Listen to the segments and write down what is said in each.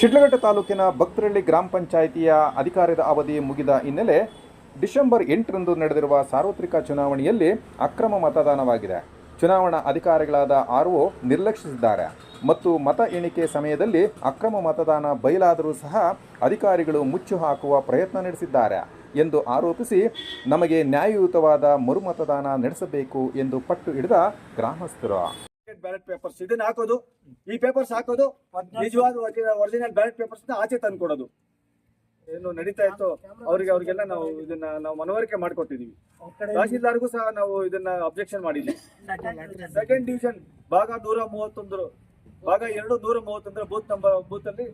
ಶಿಡ್ಲಘಟ್ಟ ತಾಲೂಕಿನ ಭಕ್ತರಳ್ಳಿ ಗ್ರಾಮ ಪಂಚಾಯಿತಿಯ ಅಧಿಕಾರದ ಅವಧಿ ಮುಗಿದ ಹಿನ್ನೆಲೆ ಡಿಸೆಂಬರ್ ಎಂಟರಂದು ನಡೆದಿರುವ ಸಾರ್ವತ್ರಿಕ ಚುನಾವಣೆಯಲ್ಲಿ ಅಕ್ರಮ ಮತದಾನವಾಗಿದೆ. ಚುನಾವಣಾ ಅಧಿಕಾರಿಗಳಾದ ಆರ್ ಒ ನಿರ್ಲಕ್ಷಿಸಿದ್ದಾರೆ. ಮತ್ತು ಮತ ಎಣಿಕೆ ಸಮಯದಲ್ಲಿ ಅಕ್ರಮ ಮತದಾನ ಬಯಲಾದರೂ ಸಹ ಅಧಿಕಾರಿಗಳು ಮುಚ್ಚು ಹಾಕುವ ಪ್ರಯತ್ನ ನಡೆಸಿದ್ದಾರೆ ಎಂದು ಆರೋಪಿಸಿ ನಮಗೆ ನ್ಯಾಯಯುತವಾದ ಮರುಮತದಾನ ನಡೆಸಬೇಕು ಎಂದು ಪಟ್ಟು ಹಿಡಿದ ಗ್ರಾಮಸ್ಥರು. ಬ್ಯಾಲೆಟ್ ಪೇಪರ್ಸ್ ಇದನ್ನ ಹಾಕೋದು ಈ ಪೇಪರ್ಸ್ ಹಾಕೋದು ನಿಜವಾದ ಒರಿಜಿನಲ್ ಬ್ಯಾಲೆಟ್ ಪೇಪರ್ಸ್ ಆಚೆ ತಂದು ಕೊಡೋದು. ಏನು ನಡೀತಾ ಇತ್ತು ಅವ್ರಿಗೆ ಅವ್ರಿಗೆಲ್ಲ ನಾವು ಇದನ್ನ ನಾವು ಮನವರಿಕೆ ಮಾಡ್ಕೊಟ್ಟಿದೀವಿ. ತಹಶೀಲ್ದಾರ್ಗೂ ಸಹ ನಾವು ಇದನ್ನ ಅಬ್ಜೆಕ್ಷನ್ ಮಾಡಿದ್ವಿ. ಸೆಕೆಂಡ್ ಡಿವಿಷನ್ ಭಾಗ ನೂರ ಮೂವತ್ತೊಂದು ಭಾಗ ಎರಡು ನೂರ ಮೂವತ್ತೊಂದರ ಬೂತ್ ನಂಬರ್ ಬೂತ್ ಅಲ್ಲಿ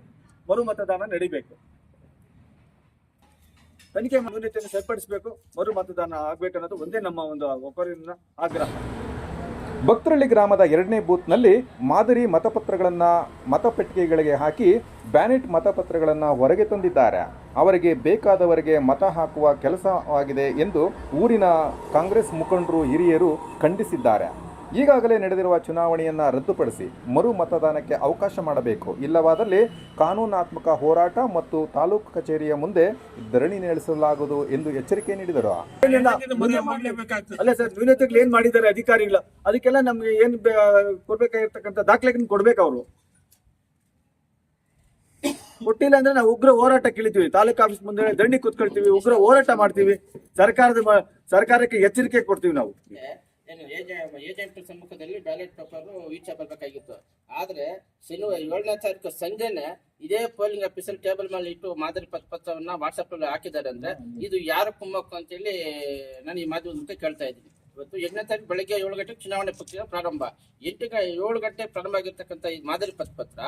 ಮರು ಮತದಾನ ನಡಿಬೇಕು. ತನಿಖೆ ಮುನ್ನೆಚ್ಚರಿಕೆ ಸರಿಪಡಿಸಬೇಕು ಮರು ಮತದಾನ ಆಗ್ಬೇಕನ್ನೋದು ಒಂದೇ ನಮ್ಮ ಒಂದು ಒಬ್ಬರಿನ ಆಗ್ರಹ. ಭಕ್ತರಳ್ಳಿ ಗ್ರಾಮದ ಎರಡನೇ ಬೂತ್ನಲ್ಲಿ ಮಾದರಿ ಮತಪತ್ರಗಳನ್ನು ಮತಪೆಟ್ಟಿಗೆಗಳಿಗೆ ಹಾಕಿ ಬ್ಯಾನೆಟ್ ಮತಪತ್ರಗಳನ್ನು ಹೊರಗೆ ತಂದಿದ್ದಾರೆ. ಅವರಿಗೆ ಬೇಕಾದವರಿಗೆ ಮತ ಹಾಕುವ ಕೆಲಸವಾಗಿದೆ ಎಂದು ಊರಿನ ಕಾಂಗ್ರೆಸ್ ಮುಖಂಡರು ಹಿರಿಯರು ಖಂಡಿಸಿದ್ದಾರೆ. ಈಗಾಗಲೇ ನಡೆದಿರುವ ಚುನಾವಣೆಯನ್ನು ರದ್ದುಪಡಿಸಿ ಮರು ಮತದಾನಕ್ಕೆ ಅವಕಾಶ ಮಾಡಬೇಕು. ಇಲ್ಲವಾದಲ್ಲಿ ಕಾನೂನಾತ್ಮಕ ಹೋರಾಟ ಮತ್ತು ತಾಲೂಕು ಕಚೇರಿಯ ಮುಂದೆ ಧರಣಿ ನಡೆಸಲಾಗುವುದು ಎಂದು ಎಚ್ಚರಿಕೆ ನೀಡಿದರು. ಅಲ್ಲ ಸರ್ ನ್ಯೂನತೆಗಳು ಏನ್ ಮಾಡಿದ್ದಾರೆ ಅಧಿಕಾರಿಗಳು? ಅದಕ್ಕೆಲ್ಲ ನಮ್ಗೆ ಏನ್ ಬೇ- ಕೊಡ್ಬೇಕಾಗಿರ್ತಕ್ಕಂಥ ದಾಖಲೆಗಳನ್ನ ಕೊಡ್ಬೇಕು ಅವರು. ಕೊಟ್ಟಿಲ್ಲ ಅಂದ್ರೆ ನಾವು ಉಗ್ರ ಹೋರಾಟ ಇಳಿತೀವಿ. ತಾಲೂಕು ಆಫೀಸ್ ಮುಂದೆ ದಂಡಿ ಕುತ್ಕೊಳ್ತೀವಿ ಉಗ್ರ ಹೋರಾಟ ಮಾಡ್ತೀವಿ. ಸರ್ಕಾರದ ಮ- ಸರ್ಕಾರಕ್ಕೆ ಎಚ್ಚರಿಕೆ ಕೊಡ್ತೀವಿ ನಾವು. ಏನು ಏಜೆಂಟ್ ಸಮ್ಮುಖದಲ್ಲಿ ಬ್ಯಾಲೆಟ್ ಪೇಪರ್ ಈಚೆ ಬರಬೇಕಾಗಿತ್ತು. ಆದ್ರೆ ಶನಿವಾರ, ಏಳನೇ ತಾರೀಕು ಸಂಜೆನೆ ಇದೇ ಪೋಲಿಂಗ್ ಆಫೀಸಲ್ಲಿ ಟೇಬಲ್ ಮೇಲೆ ಇಟ್ಟು ಮಾದರಿ ಪತ್ರವನ್ನು ವಾಟ್ಸ್ಆಪ್ ಅಲ್ಲಿ ಹಾಕಿದ್ದಾರೆ ಅಂದ್ರೆ ಇದು ಯಾರು ಕುಮ್ಮಕ್ಕು ಅಂತೇಳಿ ನಾನು ಈ ಮಾಧ್ಯಮದ ಕೇಳ್ತಾ ಇದ್ದೀನಿ. ಇವತ್ತು ಎಂಟನೇ ತಾರೀಕು ಬೆಳಗ್ಗೆ ಏಳು ಗಂಟೆಗೆ ಚುನಾವಣೆ ಪ್ರಕ್ರಿಯೆ ಪ್ರಾರಂಭ. ಎಂಟು ಏಳು ಗಂಟೆ ಪ್ರಾರಂಭ ಆಗಿರ್ತಕ್ಕಂಥ ಈ ಮಾದರಿ ಪತ್ರ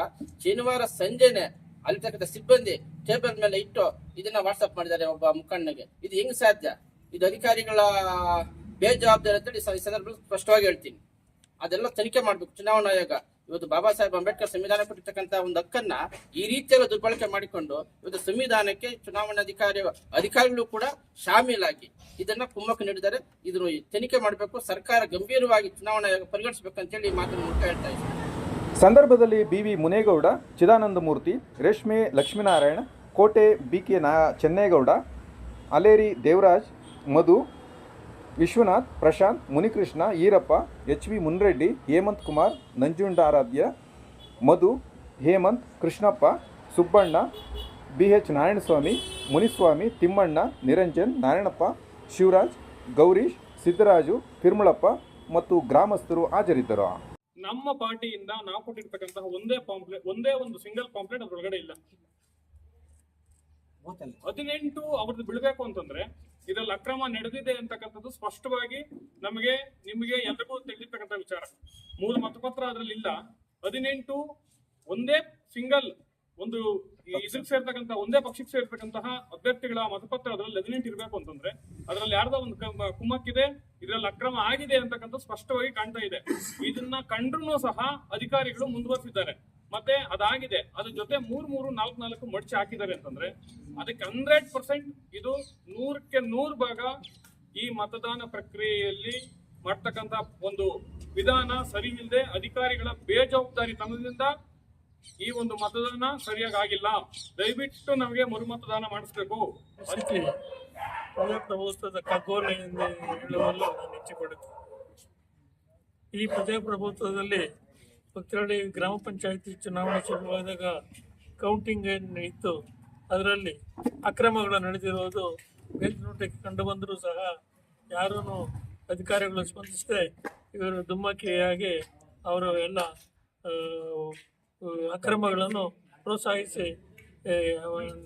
ಶನಿವಾರ ಸಂಜೆನೆ ಅಲ್ಲಿರ್ತಕ್ಕಂಥ ಸಿಬ್ಬಂದಿ ಟೇಬಲ್ ಮೇಲೆ ಇಟ್ಟು ಇದನ್ನ ವಾಟ್ಸ್ಆಪ್ ಮಾಡಿದ್ದಾರೆ ಒಬ್ಬ ಮುಖಂಡನಿಗೆ. ಇದು ಹೆಂಗ್ ಸಾಧ್ಯ? ಇದು ಅಧಿಕಾರಿಗಳ ಬೇಜವಾಬ್ದಾರಿ ಅಂತೇಳಿ ಈ ಸಂದರ್ಭದಲ್ಲಿ ಸ್ಪಷ್ಟವಾಗಿ ಹೇಳ್ತೀನಿ. ಅದೆಲ್ಲ ತನಿಖೆ ಮಾಡಬೇಕು. ಚುನಾವಣಾ ಆಯೋಗ. ಇವತ್ತು ಬಾಬಾ ಸಾಹೇಬ್ ಅಂಬೇಡ್ಕರ್ ಸಂವಿಧಾನ ಕೊಟ್ಟಿರ್ತಕ್ಕಂಥ ಒಂದು ಹಕ್ಕನ್ನ ಈ ರೀತಿಯಲ್ಲಿ ದುರ್ಬಳಕೆ ಮಾಡಿಕೊಂಡು ಇವತ್ತು ಸಂವಿಧಾನಕ್ಕೆ ಚುನಾವಣಾ ಅಧಿಕಾರಿ ಅಧಿಕಾರಿಗಳು ಕೂಡ ಶಾಮೀಲಾಗಿ ಇದನ್ನ ಕುಮ್ಮಕ್ಕೆ ನೀಡಿದ್ದಾರೆ. ಇದನ್ನು ತನಿಖೆ ಮಾಡಬೇಕು. ಸರ್ಕಾರ ಗಂಭೀರವಾಗಿ ಚುನಾವಣಾ ಆಯೋಗ ಪರಿಗಣಿಸಬೇಕು ಅಂತೇಳಿ ಹೇಳಿ ಮಾತಿನ ಮೂಲಕ ಹೇಳ್ತಾ ಇದ್ದೀನಿ. ಸಂದರ್ಭದಲ್ಲಿ ಬಿ ವಿ ಮುನೇಗೌಡ ಚಿದಾನಂದಮೂರ್ತಿ ರೇಷ್ಮೆ ಲಕ್ಷ್ಮೀನಾರಾಯಣ, ಕೋಟೆ ಬಿ ಕೆ ನಾ Chennegowda, Aleri Devaraj, Madhu Vishwanath Prashanth Munikrishna Eerappa H V Munireddy Hemanth Kumar Nanjundaradhya Madhu Hemanth Krishnappa Subbanna B H Narayanaswamy Muniswamy Thimmanna Niranjan Narayanappa Shivaraj Gowrish Siddaraju Thirumalappa ಮತ್ತು ಗ್ರಾಮಸ್ಥರು ಹಾಜರಿದ್ದರು. ನಮ್ಮ ಪಾರ್ಟಿಯಿಂದ ನಾವು ಕೊಟ್ಟಿರ್ತಕ್ಕಂತಹ ಒಂದೇ pamphlet ಒಂದೇ ಒಂದು single pamphlet ಅದ್ರೊಳಗಡೆ ಇಲ್ಲ. ಹದಿನೆಂಟು ಅವ್ರದ್ದು ಬಿಡಬೇಕು ಅಂತಂದ್ರೆ ಇದ್ರಲ್ಲಿ ಅಕ್ರಮ ನಡೆದಿದೆ ಅಂತಕ್ಕಂಥದ್ದು ಸ್ಪಷ್ಟವಾಗಿ ನಮಗೆ ನಿಮಗೆ ಎಲ್ಲರಿಗೂ ತಿಳಿದಿರ್ತಕ್ಕಂಥ ವಿಚಾರ. ಮೂಲ ಮತಪತ್ರ ಅದರಲ್ಲಿ ಇಲ್ಲ. ಹದಿನೆಂಟು ಒಂದೇ ಸಿಂಗಲ್ ಒಂದು ಇದಕ್ಕೆ ಸೇರ್ತಕ್ಕಂಥ ಒಂದೇ ಪಕ್ಷಕ್ಕೆ ಸೇರ್ತಕ್ಕಂತಹ ಅಭ್ಯರ್ಥಿಗಳ ಮತಪತ್ರ ಅದರಲ್ಲಿ ಹದಿನೆಂಟು ಇರಬೇಕು ಅಂತಂದ್ರೆ ಅದರಲ್ಲಿ ಯಾರ್ದೋ ಒಂದು ಕುಮ್ಮಕ್ಕಿದೆ ಇದರಲ್ಲಿ ಅಕ್ರಮ ಆಗಿದೆ ಅಂತಕ್ಕಂಥ ಸ್ಪಷ್ಟವಾಗಿ ಕಾಣ್ತಾ ಇದೆ. ಇದನ್ನ ಕಂಡ್ರೂ ಸಹ ಅಧಿಕಾರಿಗಳು ಮುಂದುವರಿಸಿದ್ದಾರೆ. ಮತ್ತೆ ಅದಾಗಿದೆ. ಅದ್ರ ಜೊತೆ ಮೂರ್, ಮೂರು, ನಾಲ್ಕು ನಾಲ್ಕು ಮಡ್ಚಿ ಹಾಕಿದ್ದಾರೆ ಅಂತಂದ್ರೆ ಅದಕ್ಕೆ ಹಂಡ್ರೆಡ್ ಪರ್ಸೆಂಟ್ ಇದು ನೂರಕ್ಕೆ ನೂರು ಭಾಗ ಈ ಮತದಾನ ಪ್ರಕ್ರಿಯೆಯಲ್ಲಿ ಮಾಡ್ತಕ್ಕಂತ ಒಂದು ವಿಧಾನ ಸರಿ ಇಲ್ಲದೆ ಅಧಿಕಾರಿಗಳ ಬೇಜವಾಬ್ದಾರಿತನದಿಂದ ಈ ಒಂದು ಮತದಾನ ಸರಿಯಾಗಿ ಆಗಿಲ್ಲ. ದಯವಿಟ್ಟು ನಮಗೆ ಮರು ಮತದಾನ ಮಾಡಿಸ್ಬೇಕು ಈ ಪ್ರಜಾಪ್ರಭುತ್ವದಲ್ಲಿ ಭಕ್ತರಳ್ಳಿ ಗ್ರಾಮ ಪಂಚಾಯಿತಿ ಚುನಾವಣೆ ಶುರುವಾದಾಗ ಕೌಂಟಿಂಗ್ ಏನು ನಡೀತು ಅದರಲ್ಲಿ ಅಕ್ರಮಗಳು ನಡೆದಿರುವುದು ಮೇಲ್ನೋಟಕ್ಕೆ ಕಂಡು ಬಂದರೂ ಸಹ ಯಾರೂ ಅಧಿಕಾರಿಗಳು ಸ್ಪಂದಿಸದೆ ಇವರು ದುಮ್ಮಕ್ಕಿಯಾಗಿ ಅವರು ಎಲ್ಲ ಅಕ್ರಮಗಳನ್ನು ಪ್ರೋತ್ಸಾಹಿಸಿ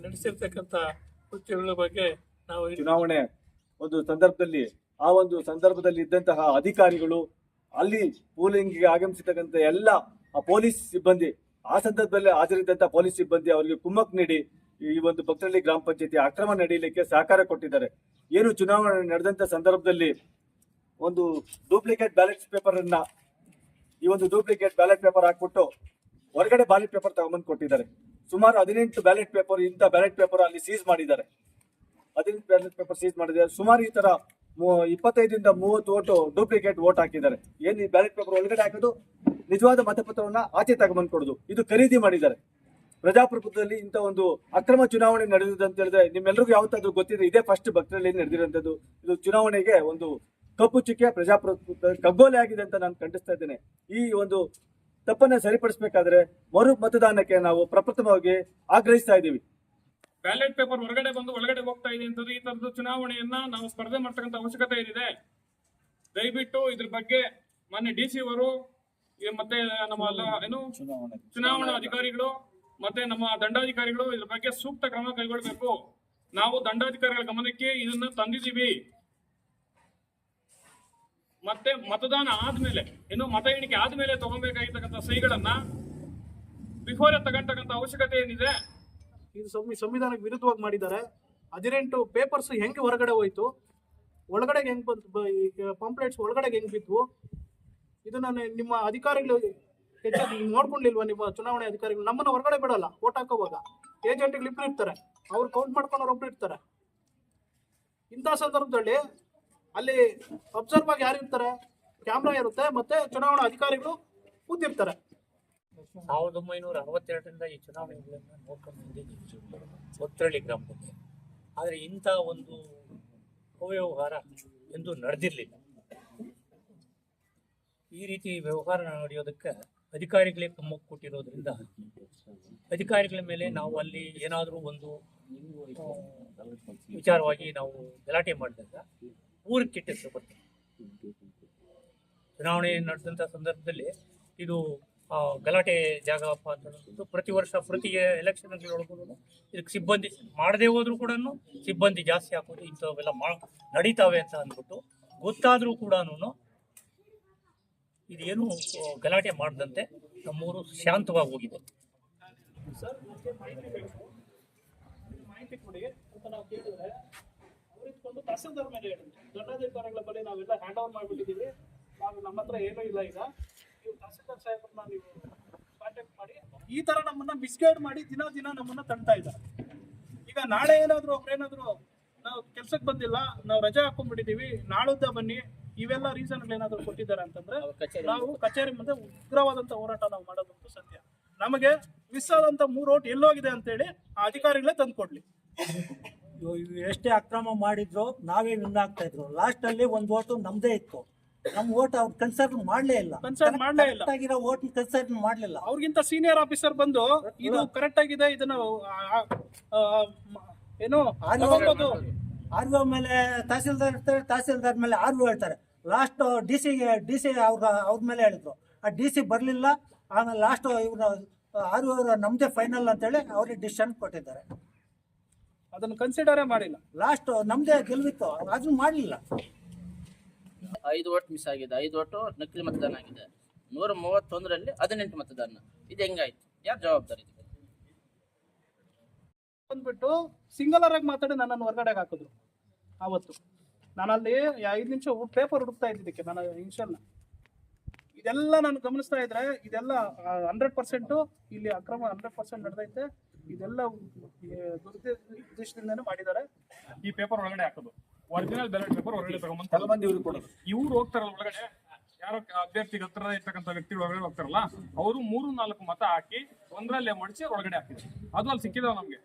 ನಡೆಸಿರ್ತಕ್ಕಂಥ ಕೃತ್ಯಗಳ ಬಗ್ಗೆ ನಾವು ಚುನಾವಣೆ ಒಂದು ಸಂದರ್ಭದಲ್ಲಿ, ಆ ಒಂದು ಸಂದರ್ಭದಲ್ಲಿ ಇದ್ದಂತಹ ಅಧಿಕಾರಿಗಳು ಅಲ್ಲಿ ಪೂಲಿಂಗ್ಗೆ ಆಗಮಿಸಿರ್ತಕ್ಕಂಥ ಎಲ್ಲ ಆ ಪೊಲೀಸ್ ಸಿಬ್ಬಂದಿ, ಆ ಸಂದರ್ಭದಲ್ಲಿ ಹಾಜರಿದ್ದಂಥ ಪೊಲೀಸ್ ಸಿಬ್ಬಂದಿ ಅವರಿಗೆ ಕುಮ್ಮಕ್ ನೀಡಿ ಈ ಒಂದು ಭಕ್ತಹಳ್ಳಿ ಗ್ರಾಮ ಪಂಚಾಯತಿ ಅಕ್ರಮ ನಡೆಯಲಿಕ್ಕೆ ಸಹಕಾರ ಕೊಟ್ಟಿದ್ದಾರೆ. ಏನು ಚುನಾವಣೆ ನಡೆದಂಥ ಸಂದರ್ಭದಲ್ಲಿ ಒಂದು ಡೂಪ್ಲಿಕೇಟ್ ಬ್ಯಾಲೆಟ್ ಪೇಪರ್ ಅನ್ನ, ಈ ಒಂದು ಡೂಪ್ಲಿಕೇಟ್ ಬ್ಯಾಲೆಟ್ ಪೇಪರ್ ಹಾಕ್ಬಿಟ್ಟು ಹೊರಗಡೆ ಬ್ಯಾಲೆಟ್ ಪೇಪರ್ ತಗೊಂಬಂದು ಕೊಟ್ಟಿದ್ದಾರೆ. ಸುಮಾರು ಹದಿನೆಂಟು ಬ್ಯಾಲೆಟ್ ಪೇಪರ್ ಇಂಥ ಬ್ಯಾಲೆಟ್ ಪೇಪರ್ ಅಲ್ಲಿ ಸೀಸ್ ಮಾಡಿದ್ದಾರೆ. ಹದಿನೆಂಟು ಬ್ಯಾಲೆಟ್ ಪೇಪರ್ ಸೀಸ್ ಮಾಡಿದ್ದಾರೆ. ಸುಮಾರು ಈ ತರ ಇಪ್ಪತ್ತೈದರಿಂದ ಮೂವತ್ತು ಓಟು ಡೂಪ್ಲಿಕೇಟ್ ಓಟ್ ಹಾಕಿದ್ದಾರೆ. ಏನ್ ಈ ಬ್ಯಾಲೆಟ್ ಪೇಪರ್ ಒಳಗಡೆ ಹಾಕೋದು? ನಿಜವಾದ ಮತಪತ್ರವನ್ನ ಆಚೆ ತಗೊಂಡ್ಬಂದು ಕೊಡುದು. ಇದು ಖರೀದಿ ಮಾಡಿದ್ದಾರೆ. ಪ್ರಜಾಪ್ರಭುತ್ವದಲ್ಲಿ ಇಂಥ ಒಂದು ಅಕ್ರಮ ಚುನಾವಣೆ ನಡೆದಿದೆ ಅಂತ ಹೇಳಿದ್ರೆ ನಿಮ್ಮೆಲ್ಲರಿಗೂ ಯಾವತ್ತಾದ್ರೂ ಗೊತ್ತಿದೆ ಇದೇ ಫಸ್ಟ್ ಭಕ್ತರಲ್ಲಿ ನಡೆದಿರುವಂತದ್ದು ಇದು ಚುನಾವಣೆಗೆ ಒಂದು ಕಪ್ಪು ಚುಕ್ಕೆ ಪ್ರಜಾಪ್ರಭುತ್ವ ಕಗ್ಗೋಲೆ ಆಗಿದೆ ಅಂತ ನಾನು ಖಂಡಿಸ್ತಾ ಇದ್ದೇನೆ. ಈ ಒಂದು ತಪ್ಪನ್ನ ಸರಿಪಡಿಸಬೇಕಾದ್ರೆ ಮರು ಮತದಾನಕ್ಕೆ ನಾವು ಪ್ರಪ್ರಥಮವಾಗಿ ಆಗ್ರಹಿಸ್ತಾ ಇದ್ದೀವಿ. ಬ್ಯಾಲೆಟ್ ಪೇಪರ್ ಹೊರಗಡೆ ಬಂದು ಒಳಗಡೆ ಹೋಗ್ತಾ ಇದೆ ಅಂತಂದ್ರೆ ಈ ತರದ ಚುನಾವಣೆಯನ್ನ ನಾವು ಸ್ಪರ್ಧೆ ಮಾಡ್ತಕ್ಕಂಥ ಅವಶ್ಯಕತೆ ಏನಿದೆ ದಯವಿಟ್ಟು ಇದ್ರ ಬಗ್ಗೆ ಮೊನ್ನೆ ಡಿ ಸಿ ಅವರು ಮತ್ತೆ ನಮ್ಮ ಏನು ಚುನಾವಣಾ. ಅಧಿಕಾರಿಗಳು ಮತ್ತೆ ನಮ್ಮ ದಂಡಾಧಿಕಾರಿಗಳು ಇದ್ರ ಬಗ್ಗೆ ಸೂಕ್ತ ಕ್ರಮ ಕೈಗೊಳ್ಳಬೇಕು. ನಾವು ದಂಡಾಧಿಕಾರಿಗಳ ಗಮನಕ್ಕೆ ಇದನ್ನ ತಂದಿದ್ದೀವಿ. ಮತ್ತೆ ಮತದಾನ ಆದ್ಮೇಲೆ ಇನ್ನು ಮತ ಎಣಿಕೆ ಆದ್ಮೇಲೆ ತಗೊಬೇಕಾಗಿರ್ತಕ್ಕಂಥ ಸಹಿಗಳನ್ನ ಬಿಫೋರ್ ತಗೊಂತಕ್ಕಂಥ ಅವಶ್ಯಕತೆ ಏನಿದೆ ಇದು ಸಂವಿ- ಸಂವಿಧಾನಕ್ಕೆ ವಿರುದ್ಧವಾಗಿ ಮಾಡಿದ್ದಾರೆ. ಹದಿನೆಂಟು ಪೇಪರ್ಸ್ ಹೆಂಗೆ ಹೊರಗಡೆ ಹೋಯ್ತು? ಒಳಗಡೆಗೆ ಹೆಂಗೆ ಬಂತು? ಪಾಂಪ್ಲೆಟ್ಸ್ ಒಳಗಡೆ ಹೆಂಗೆ ಬಿದ್ವು? ಇದನ್ನ ನಿ- ನಿಮ್ಮ ಅಧಿಕಾರಿಗಳು ಹೆಚ್ಚಾಗಿ ನೋಡ್ಕೊಂಡಿಲ್ವಾ ನಿಮ್ಮ ಚುನಾವಣೆ ಅಧಿಕಾರಿಗಳು? ನಮ್ಮನ್ನ ಹೊರಗಡೆ ಬಿಡಲ್ಲ, ಓಟ್ ಹಾಕೋವಾಗ. ಏಜೆಂಟ್ಗಳು ಇಬ್ರು ಇರ್ತಾರೆ. ಅವ್ರು ಕೌಂಟ್ ಮಾಡ್ಕೊಂಡವ್ರು ಒಬ್ರು ಇರ್ತಾರೆ. ಇಂಥ ಸಂದರ್ಭದಲ್ಲಿ ಅಲ್ಲಿ ಅಬ್ಸರ್ವ್ ಆಗಿ ಯಾರು ಇರ್ತಾರೆ? ಕ್ಯಾಮ್ರಾ ಇರುತ್ತೆ, ಮತ್ತೆ ಚುನಾವಣಾ ಅಧಿಕಾರಿಗಳು ಕೂತಿರ್ತಾರೆ. ಸಾವಿರದ ಒಂಬೈನೂರ ಅರವತ್ತೆರಡರಿಂದ ಈ ಚುನಾವಣೆಗಳನ್ನು ನೋಡ್ಕೊಂಡು ಬಂದಿದ್ದೀವಿ. ಒತ್ತರಳ್ಳಿ ಗ್ರಾಮದಲ್ಲಿ. ಆದರೆ ಇಂಥ ಒಂದು ಅವ್ಯವಹಾರ ಎಂದು ನಡೆದಿರಲಿಲ್ಲ. ಈ ರೀತಿ ವ್ಯವಹಾರ ನಡೆಯೋದಕ್ಕೆ ಅಧಿಕಾರಿಗಳೇ ಪ್ರಮುಖ ಕೊಟ್ಟಿರೋದ್ರಿಂದ ಅಧಿಕಾರಿಗಳ ಮೇಲೆ ನಾವು ಅಲ್ಲಿ ಏನಾದರೂ ಒಂದು ವಿಚಾರವಾಗಿ ನಾವು ಗಲಾಟೆ ಮಾಡಿದಾಗ ಊರಿಗೆ ಕೆಟ್ಟ ಬರ್ತದೆ ಚುನಾವಣೆ ನಡೆದಂಥ ಸಂದರ್ಭದಲ್ಲಿ ಇದು ಗಲಾಟೆ ಜಾಗಪ್ಪ ಅಂತ ಪ್ರತಿ ವರ್ಷ ಪ್ರತಿ ಎಲೆಕ್ಷನ್ಗಳೊಳಗೂ ಇದಕ್ಕೆ ಸಿಬ್ಬಂದಿ ಮಾಡದೇ ಹೋದ್ರು ಕೂಡ ಸಿಬ್ಬಂದಿ ಜಾಸ್ತಿ ಹಾಕೋದು, ಇಂಥವೆಲ್ಲ ಮಾ ನಡೀತಾವೆ ಅಂತ ಅಂದ್ಬಿಟ್ಟು ಗೊತ್ತಾದರೂ ಕೂಡ ಇದೇನು ಗಲಾಟೆ ಮಾಡದಂತೆ ನಮ್ಮೂರು ಶಾಂತವಾಗಿ ಹೋಗಿದೆ. ತಹಸೀಲ್ದಾರ್ ಮೇಲೆ ಹೇಳಿದ್ರು ದಂಡಾಧಿಕಾರಿಗಳ ಬಳಿ ನಾವೆಲ್ಲ ಹ್ಯಾಂಡ್ ಓವರ್ ಮಾಡಿಬಿಟ್ಟಿದ್ದೀವಿ. ನಾವು ನಮ್ಮ ಹತ್ರ ಏನೂ ಇಲ್ಲ ಈಗ. ನೀವು ತಹಸೀಲ್ದಾರ್ ಸಾಹೇಬ್ರನ್ನ ನೀವು ಕಾಂಟ್ಯಾಕ್ಟ್ ಮಾಡಿ ಈ ತರ ನಮ್ಮನ್ನ ಮಿಸ್ಗೈಡ್ ಮಾಡಿ ದಿನ ದಿನ ನಮ್ಮನ್ನ ತಳ್ತಾ ಇದ್ದಾರೆ. ಈಗ ನಾಳೆ ಏನಾದ್ರು ಒಬ್ರೇನಾದ್ರು ನಾವು ಕೆಲ್ಸಕ್ಕೆ ಬಂದಿಲ್ಲ ನಾವು ರಜೆ ಹಾಕೊಂಡ್ಬಿಟ್ಟಿದೀವಿ ನಾಳುದ್ದ ಬನ್ನಿ ಇವೆಲ್ಲ ರೀಸನ್ ಏನಾದ್ರು ಕೊಟ್ಟಿದ್ದಾರೆ ಅಂತಂದ್ರೆ ಅವ್ರ ಕಚೇರಿ. ನಾವು ಕಚೇರಿ ಮುಂದೆ ಉಗ್ರವಾದಂತ ಹೋರಾಟ ನಾವು ಮಾಡೋದಂತೂ ಸತ್ಯ. ನಮಗೆ ಮಿಸ್ ಆದಂತ ಮೂರು ಓಟ್ ಎಲ್ಲೋಗಿದೆ ಅಂತೇಳಿ ಆ ಅಧಿಕಾರಿಗಳೇ ತಂದ್ಕೊಡ್ಲಿ ಕೊಡಲಿ. ಎಷ್ಟೇ ಅಕ್ರಮ ಮಾಡಿದ್ರು ನಾವೇ ವಿನ್ ಆಗ್ತಾ ಇದ್ರು. ಲಾಸ್ಟ್ ಅಲ್ಲಿ ಒಂದ್ ಓಟು ನಮ್ದೇ ಇತ್ತು. ನಮ್ ಓಟ್ ಅವ್ರು ಕನ್ಸರ್ನ್ ಮಾಡ್ಲೇ ಇಲ್ಲ. ಕನ್ಸರ್ನ್ ಮಾಡ್ಲೇ ಇಲ್ಲ. ಆಗಿರೋ ಓಟ್ ಕನ್ಸರ್ನ್ ಮಾಡ್ಲಿಲ್ಲ ಅವ್ರಿಗಿಂತ ಸೀನಿಯರ್ ಆಫೀಸರ್ ಬಂದು ಇದು ಕರೆಕ್ಟ್ ಆಗಿದೆ ಇದನ್ನ ಏನು ಆರ್ ಒ ಮೇಲೆ ತಹಸೀಲ್ದಾರ್ ಇರ್ತಾರೆ ತಹಸೀಲ್ದಾರ್ ಮೇಲೆ ಆರ್ ಒ ಹೇಳ್ತಾರೆ. Last D C D C ಅವ್ರ ಅವ್ರ ಮೇಲೆ ಹೇಳಿದ್ರು. ಆ ಡಿ ಸಿ ಬರ್ಲಿಲ್ಲ ಆಮೇಲೆ ಲಾಸ್ಟ್ ಇವ್ರ ಆರ್ ಒ ನಮ್ದೇ ಫೈನಲ್ ಅಂತೇಳಿ ಅವ್ರಿಗೆ ಡಿಸಿಷನ್ ಕೊಟ್ಟಿದ್ದಾರೆ. ಅದನ್ನ ಕನ್ಸಿಡರೇ ಮಾಡಿಲ್ಲ. ಲಾಸ್ಟ್ ನಮ್ದೇ ಗೆಲ್ವಿತ್ತು ಅದನ್ನ ಮಾಡ್ಲಿಲ್ಲ. ಐದು ಓಟ್ ಮಿಸ್ ಆಗಿದೆ. ಐದು ಓಟು ನಕಲಿ ಮತದಾನ ಆಗಿದೆ. ನೂರ ಮೂವತ್ತೊಂದರಲ್ಲಿ ಹದಿನೆಂಟು ಮತದಾನ. ಇದು ಹೆಂಗಾಯ್ತು? ಯಾರು ಜವಾಬ್ದಾರಿ? ಬಂದ್ಬಿಟ್ಟು ಸಿಂಗಲರ್ ಆಗಿ ಮಾತಾಡಿ ನನ್ನನ್ನು ಹೊರಗಡೆ ಹಾಕಿದ್ರು. ಆವತ್ತು. ನಾನು ಅಲ್ಲಿ ಐದು ನಿಮಿಷ ಪೇಪರ್ ಹುಡುಕ್ತಾ ಇದ್ದಿದ್ದಕ್ಕೆ ನನ್ನ ಇನ್ಶಲ್ನ ಇದೆಲ್ಲ ನಾನು ಗಮನಿಸ್ತಾ ಇದ್ರೆ ಇದೆಲ್ಲ ಹಂಡ್ರೆಡ್ ಪರ್ಸೆಂಟು ಇಲ್ಲಿ ಅಕ್ರಮ ಹಂಡ್ರೆಡ್ ಪರ್ಸೆಂಟ್ ನಡೆದೈತೆ. ಇದೆಲ್ಲ ದುರುದ್ದೇಶದಿಂದನೇ ಮಾಡಿದ್ದಾರೆ. ಈ ಪೇಪರ್ ಒಳಗಡೆ ಹಾಕೋದು. ಒರಿಜಿನಲ್ ಬ್ಯಾಲೆಟ್ ಪೇಪರ್ ಹೊರಗಡೆ ತಗೊಂಡ್ಬಂದು ಕೆಲವೊಂದು ಇವ್ರು ಕೊಡೋದು. ಇವ್ರು ಹೋಗ್ತಾರಲ್ಲ ಒಳಗಡೆ ಯಾರೋ ಅಭ್ಯರ್ಥಿಗೆ ಹತ್ರ ಇರ್ತಕ್ಕಂಥ ವ್ಯಕ್ತಿಗಳು ಒಳಗಡೆ ಹೋಗ್ತಾರಲ್ಲ ಅವರು ಮೂರು ನಾಲ್ಕು ಮತ ಹಾಕಿ ಒಂದ್ರಲ್ಲೇ ಮಡಿಸಿ ಒಳಗಡೆ ಹಾಕಿದ್ರು. ಅದು ಅಲ್ಲಿ ಸಿಕ್ಕಿದಾವ ನಮ್ಗೆ.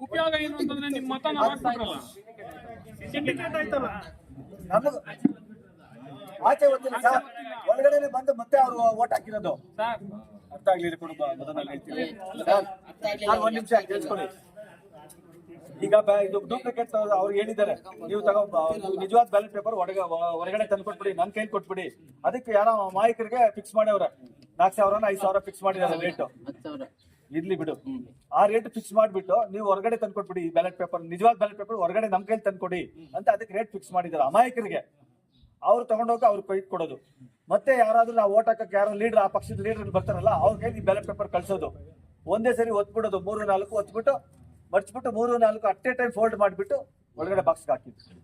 ಉಪಯೋಗ ಏನು ಅಂತಂದ್ರೆ ನಿಮ್ ಮತ ನಾವು ಹಾಕ್ಬಿಟ್ರಲ್ಲ. ಆಚೆ ಗೊತ್ತಿಲ್ಲ ಸರ್. ಒಳಗಡೆನೆ ಬಂದು ಮತ್ತೆ ಅವರು ಓಟ್ ಹಾಕಿರೋದು. ಸರ್. ಅರ್ಥ ಆಗ್ಲಿಲ್ಲ ಮೊದಲಲ್ಲಿ ಹೇಳ್ತೀನಿ. ಸರ್. ಒಂದ್ ನಿಮಿಷ ಕೇಳಿಸ್ಕೊಳ್ಳಿ. ಈಗ ಇದು ಡೂಪ್ಲಿಕೇಟ್ ಅವ್ರು ಹೇಳಿದ್ದಾರೆ. ನೀವು ತಗೋ ನಿಜವಾದ ಬ್ಯಾಲೆಟ್ ಪೇಪರ್ ಹೊರಗೆ ಹೊರಗಡೆ ತಂದು ಕೊಟ್ಬಿಡಿ ನನ್ ಕೈಲಿ ಕೊಟ್ಬಿಡಿ. ಅದಕ್ಕೆ ಯಾರೋ ಮಾಯಕರಿಗೆ ಫಿಕ್ಸ್ ಮಾಡ್ಯವ್ರೆ. ನಾಲ್ಕು ಸಾವಿರನ ಐದು ಸಾವಿರ ಫಿಕ್ಸ್ ಮಾಡಿದ್ದಾರೆ ರೇಟ್ ಇರ್ಲಿ ಬಿಡು. ಆ ರೇಟ್ ಫಿಕ್ಸ್ ಮಾಡಿಬಿಟ್ಟು ನೀವು ಹೊರಗಡೆ ತಂದ್ಕೊಟ್ಬಿಡಿ ಈ ಬ್ಯಾಲೆಟ್ ಪೇಪರ್ ನಿಜವಾದ ಬ್ಯಾಲೆಟ್ ಪೇಪರ್ ಹೊರಗಡೆ ನಮ್ ಕೈಲಿ ತಂದ್ಕೊಡಿ ಅಂತ ಅದಕ್ಕೆ ರೇಟ್ ಫಿಕ್ಸ್ ಮಾಡಿದ್ದಾರೆ ಅಮಾಯಕರಿಗೆ. ಅವ್ರು ತಗೊಂಡೋಗಿ ಅವ್ರು ಕೈ ಕೊಡೋದು. ಮತ್ತೆ ಯಾರಾದ್ರೂ ನಾವು ಓಟ್ ಹಾಕಕ್ಕೆ ಯಾರೋ ಲೀಡರ್ ಆ ಪಕ್ಷದ ಲೀಡರ್ ಬರ್ತಾರಲ್ಲ ಅವ್ರ ಕೈಲಿ ಬ್ಯಾಲೆಟ್ ಪೇಪರ್ ಕಳ್ಸೋದು. ಒಂದೇ ಸರಿ ಒತ್ಬಿಡೋದು ಮೂರು ನಾಲ್ಕು ಒತ್ಬಿಟ್ಟು ಮರ್ಚ್ಬಿಟ್ಟು ಮೂರು ನಾಲ್ಕು ಅಟ್ಟೆ ಟೈಮ್ ಫೋಲ್ಡ್ ಮಾಡಿಬಿಟ್ಟು ಒಳಗಡೆ ಬಾಕ್ಸ್ಗೆ ಹಾಕಿದ್ರು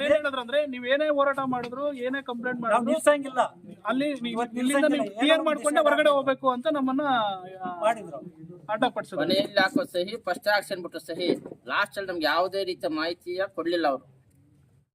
ಏನ್ ಹೇಳಿದ್ರಂದ್ರೆ ನೀವ್ ಏನೇ ಹೋರಾಟ ಮಾಡಿದ್ರು ಏನೇ ಕಂಪ್ಲೇಂಟ್ ಮಾಡಿದ್ರು ನಿಲ್ಸಂಗಿಲ್ಲ. ಅಲ್ಲಿ ಇಲ್ಲಿಂದ ನೀವು. ಕ್ಲಿಯರ್ ಮಾಡ್ಕೊಂಡೆ ಹೊರಗಡೆ ಹೋಗ್ಬೇಕು ಅಂತ ನಮ್ಮನ್ನ ಮಾಡಿದ್ರು. ಅಡ್ಡಪಡಿಸಿದ್ರು ಮನೆಯಲ್ಲಿ ಹಾಕೋ ಸಹಿ ಫಸ್ಟ್ ಆಕ್ಷನ್ ಬಿಟ್ಟು ಸಹಿ. ಲಾಸ್ಟ್ ಅಲ್ಲಿ ನಮ್ಗೆ ಯಾವುದೇ ರೀತಿಯ ಮಾಹಿತಿಯ ಕೊಡ್ಲಿಲ್ಲ ಅವರು.